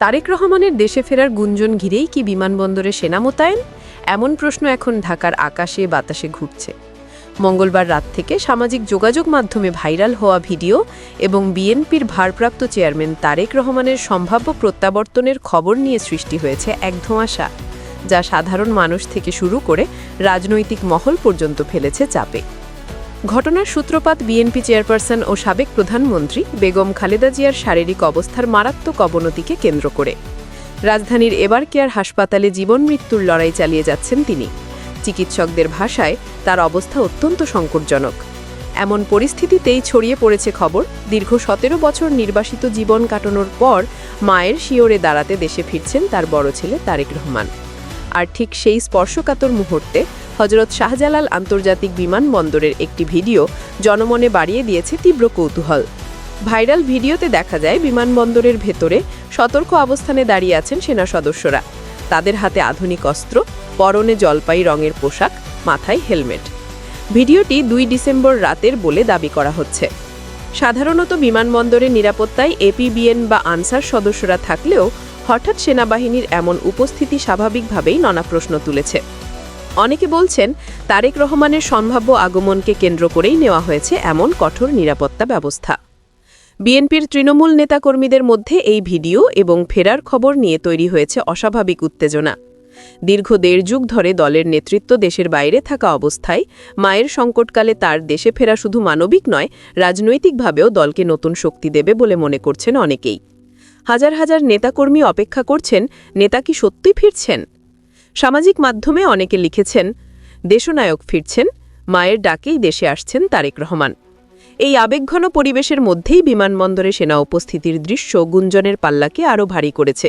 তারেক রহমানের দেশে ফেরার গুঞ্জন ঘিরেই কি বিমানবন্দরে সেনা মোতায়েন? এমন প্রশ্ন এখন ঢাকার আকাশে বাতাসে ঘুরছে। মঙ্গলবার রাত থেকে সামাজিক যোগাযোগ মাধ্যমে ভাইরাল হওয়া ভিডিও এবং বিএনপির ভারপ্রাপ্ত চেয়ারম্যান তারেক রহমানের সম্ভাব্য প্রত্যাবর্তনের খবর নিয়ে সৃষ্টি হয়েছে এক ধোঁয়াশা, যা সাধারণ মানুষ থেকে শুরু করে রাজনৈতিক মহল পর্যন্ত ফেলেছে চাপে। ঘটনার সূত্রপাত বিএনপি চেয়ারপারসন ও সাবেক প্রধানমন্ত্রী বেগম খালেদা জিয়ার শারীরিক অবস্থার মারাত্মক অবনতিকে কেন্দ্র করে। রাজধানীর এবার কেয়ার হাসপাতালে জীবন মৃত্যুর লড়াই চালিয়ে যাচ্ছেন তিনি। চিকিৎসকদের ভাষায় তার অবস্থা অত্যন্ত সংকটজনক। এমন পরিস্থিতিতেই ছড়িয়ে পড়েছে খবর, দীর্ঘ সতেরো বছর নির্বাসিত জীবন কাটানোর পর মায়ের শিওরে দাঁড়াতে দেশে ফিরছেন তার বড় ছেলে তারেক রহমান। আর ঠিক সেই স্পর্শকাতর মুহূর্তে হজরত শাহজালাল আন্তর্জাতিক বিমানবন্দরের একটি ভিডিও জনমনে বাড়িয়ে দিয়েছে তীব্র কৌতূহল। ভাইরাল ভিডিওতে দেখা যায়, বিমানবন্দরের ভেতরে সতর্ক অবস্থানে দাঁড়িয়ে আছেন সেনা সদস্যরা। তাদের হাতে আধুনিক অস্ত্র, পরনে জলপাই রঙের পোশাক, মাথায় হেলমেট। ভিডিওটি দুই ডিসেম্বর রাতের বলে দাবি করা হচ্ছে। সাধারণত বিমানবন্দরের নিরাপত্তায় এপিবিএন বা আনসার সদস্যরা থাকলেও হঠাৎ সেনাবাহিনীর এমন উপস্থিতি স্বাভাবিকভাবেই নানা প্রশ্ন তুলেছে। অনেকে বলছেন, তারেক রহমানের সম্ভাব্য আগমনকে কেন্দ্র করেই নেওয়া হয়েছে এমন কঠোর নিরাপত্তা ব্যবস্থা। বিএনপির তৃণমূল নেতাকর্মীদের মধ্যে এই ভিডিও এবং ফেরার খবর নিয়ে তৈরি হয়েছে অস্বাভাবিক উত্তেজনা। দীর্ঘ দেড় যুগ ধরে দলের নেতৃত্ব দেশের বাইরে থাকা অবস্থায় মায়ের সংকটকালে তার দেশে ফেরা শুধু মানবিক নয়, রাজনৈতিকভাবেও দলকে নতুন শক্তি দেবে বলে মনে করছেন অনেকেই। হাজার হাজার নেতাকর্মী অপেক্ষা করছেন, নেতা কি সত্যি ফিরছেন? সামাজিক মাধ্যমে অনেকে লিখেছেন, দেশনায়ক ফিরছেন, মায়ের ডাকেই দেশে আসছেন তারেক রহমান। এই আবেগঘন পরিবেশের মধ্যেই বিমানবন্দরে সেনা উপস্থিতির দৃশ্য গুঞ্জনের পাল্লাকে আরও ভারী করেছে।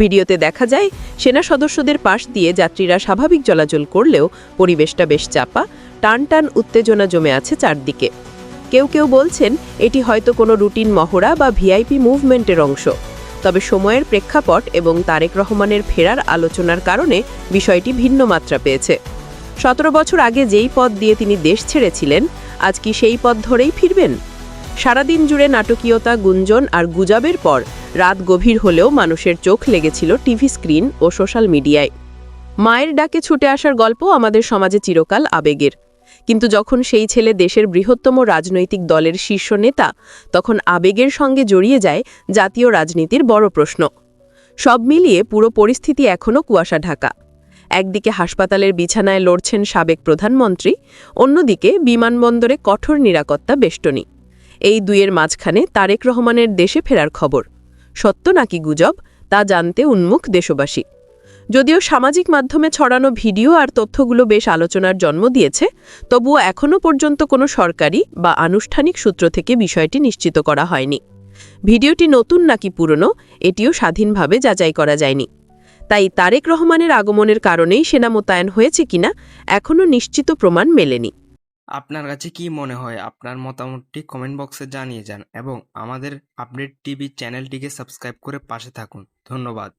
ভিডিওতে দেখা যায়, সেনা সদস্যদের পাশ দিয়ে যাত্রীরা স্বাভাবিক চলাচল করলেও পরিবেশটা বেশ চাপা টান টান উত্তেজনা জমে আছে চারদিকে। কেউ কেউ বলছেন, এটি হয়তো কোনো রুটিন মহড়া বা ভিআইপি মুভমেন্টের অংশ। তবে সময়ের প্রেক্ষাপট এবং তারেক রহমানের ফেরার আলোচনার কারণে বিষয়টি ভিন্ন মাত্রা পেয়েছে। সতেরো বছর আগে যেই পদ দিয়ে তিনি দেশ ছেড়েছিলেন, আজ কি সেই পথ ধরেই ফিরবেন? সারাদিন জুড়ে নাটকীয়তা, গুঞ্জন আর গুজাবের পর রাত গভীর হলেও মানুষের চোখ লেগেছিল টিভি স্ক্রিন ও সোশ্যাল মিডিয়ায়। মায়ের ডাকে ছুটে আসার গল্প আমাদের সমাজে চিরকাল আবেগের। কিন্তু যখন সেই ছেলে দেশের বৃহত্তম রাজনৈতিক দলের শীর্ষ নেতা, তখন আবেগের সঙ্গে জড়িয়ে যায় জাতীয় রাজনীতির বড় প্রশ্ন। সব মিলিয়ে পুরো পরিস্থিতি এখনও কুয়াশা ঢাকা। একদিকে হাসপাতালের বিছানায় লড়ছেন সাবেক প্রধানমন্ত্রী, অন্যদিকে বিমানবন্দরে কঠোর নিরাপত্তা বেষ্টনী। এই দুইয়ের মাঝখানে তারেক রহমানের দেশে ফেরার খবর। সত্য নাকি গুজব, তা জানতে উন্মুখ দেশবাসী। যদিও সামাজিক মাধ্যমে ছড়ানো ভিডিও আর তথ্যগুলো বেশ আলোচনার জন্ম দিয়েছে, তবুও এখনও পর্যন্ত কোনো সরকারি বা আনুষ্ঠানিক সূত্র থেকে বিষয়টি নিশ্চিত করা হয়নি। ভিডিওটি নতুন নাকি পুরনো, এটিও স্বাধীনভাবে যাচাই করা যায়নি। তাই তারেক রহমানের আগমনের কারণেই সেনা মোতায়েন হয়েছে কিনা এখনও নিশ্চিত প্রমাণ মেলেনি। আপনার কাছে কি মনে হয়? আপনার মতামতটি কমেন্ট বক্সে জানিয়ে যান এবং আমাদের আপডেট টিভি চ্যানেলটিকে সাবস্ক্রাইব করে পাশে থাকুন। ধন্যবাদ।